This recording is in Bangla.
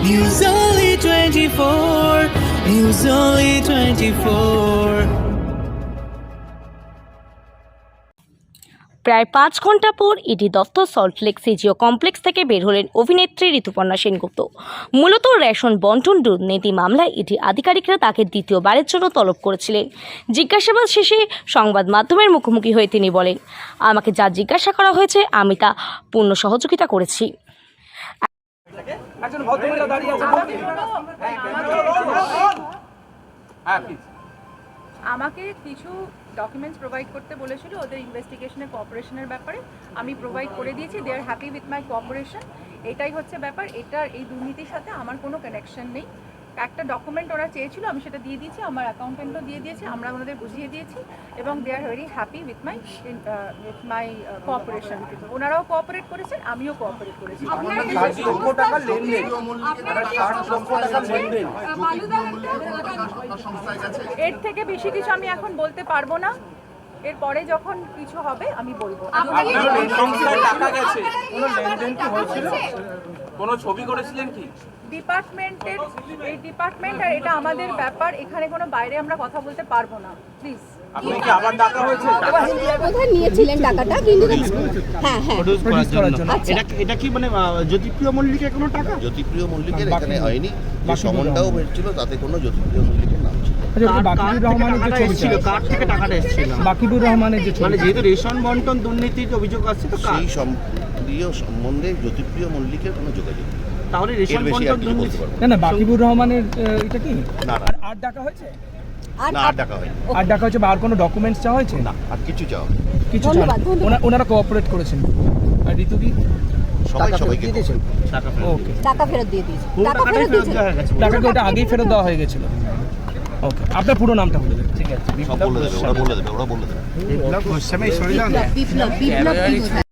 News Only 24. News Only 24. প্রায় পাঁচ ঘণ্টা পর ইডি দফতর সল্টলেক সিজিও কমপ্লেক্স থেকে বের হলেন অভিনেত্রী ঋতুপর্ণা সেনগুপ্ত মূলত রেশন বন্টন দুর্নীতি মামলায় ইডি আধিকারিকরা তাকে দ্বিতীয়বারের জন্য তলব করেছিলেন জিজ্ঞাসাবাদ শেষে সংবাদ মাধ্যমের মুখোমুখি হয়ে তিনি বলেন, আমাকে যা জিজ্ঞাসা করা হয়েছে আমি তা পূর্ণ সহযোগিতা করেছি একজন ভদ্রমহিলা দাঁড়িয়ে আছে হ্যাঁ প্লিজ আমাকে কিছু ডকুমেন্টস প্রোভাইড করতে বলেছিল ওদের ইনভেস্টিগেশনের কোঅপারেশনের ব্যাপারে। আমি প্রোভাইড করে দিয়েছি they are happy with my cooperation এটাই হচ্ছে ব্যাপার এটার এই দুর্নীতির সাথে আমার কোনো কানেকশন নেই। একটা ডকুমেন্ট ওরা চেয়েছিল আমি সেটা দিয়ে দিয়েছি আমার অ্যাকাউন্টেন্টও দিয়ে দিয়েছি আমরা ওনাদের বুঝিয়ে দিয়েছি এবং they are very happy with my with my cooperation ওনারাও কোঅপারেট করেছেন আমিও কোঅপারেট করেছি। এর থেকে বেশি কিছু আমি এখন বলতে পারব না। এরপরে যখন কিছু হবে আমি বলব। টাকা গেছে। কোনো লেনদেন কি হয়েছিল? কোনো ছবি করেছিলেন কি? ডিপার্টমেন্টের এই ডিপার্টমেন্ট আর এটা আমাদের ব্যাপার এখানে কোনো বাইরে আমরা কথা বলতে পারব না প্লিজ আপনি কি আবার ডাকা হয়েছে? কোথায় নিয়েছিলেন টাকাটা কিন্তু হ্যাঁ হ্যাঁ। আচ্ছা। এটা এটা কি মানে জ্যোতিপ্রিয় মল্লিকের কোনো টাকা? জ্যোতিপ্রিয় মল্লিকের এখানে হয়নি। যে সমনটাও বেরছিল তাতে কোনো জ্যোতিপ্রিয় মল্লিকের বাকিবুর রহমানের যে মানে যেহেতু রেশন বন্টন দুর্নীতির অভিযোগ আসছে তো সেই সম্বন্ধে জ্যোতিপ্রিয় মল্লিকের কোনো যোগাযোগ তাহলে রেশন আর বন্টন দুর্নীতি না। না বাকিবুর রহমানের এটা কি? আর ডাকা হয়েছে? না আর ডাকা হয়নি। আর ডাকা হয়েছে বা আর কোনো ডকুমেন্টস চাওয়া হয়েছে? না আর কিছু কিছু চাওয়া-। ওনা- ওনারা কোঅপারেট করেছেন। আর ঋতুদি সবাই সবাইকে টাকা ফেরত ওকে। টাকা ফেরত দিয়ে দিয়েছি। টাকা ফেরত ফেরত দিয়েছি। ওটা আগেই ফেরত দেওয়া হয়ে গেছিল। ওকে আপনার পুরো নামটা বলে দেবেন। ঠিক আছে বলে দেবে ওরা বলে দেবে ওরা বলে দেবে। বিপ্লব বিপ্লব বিপ্লব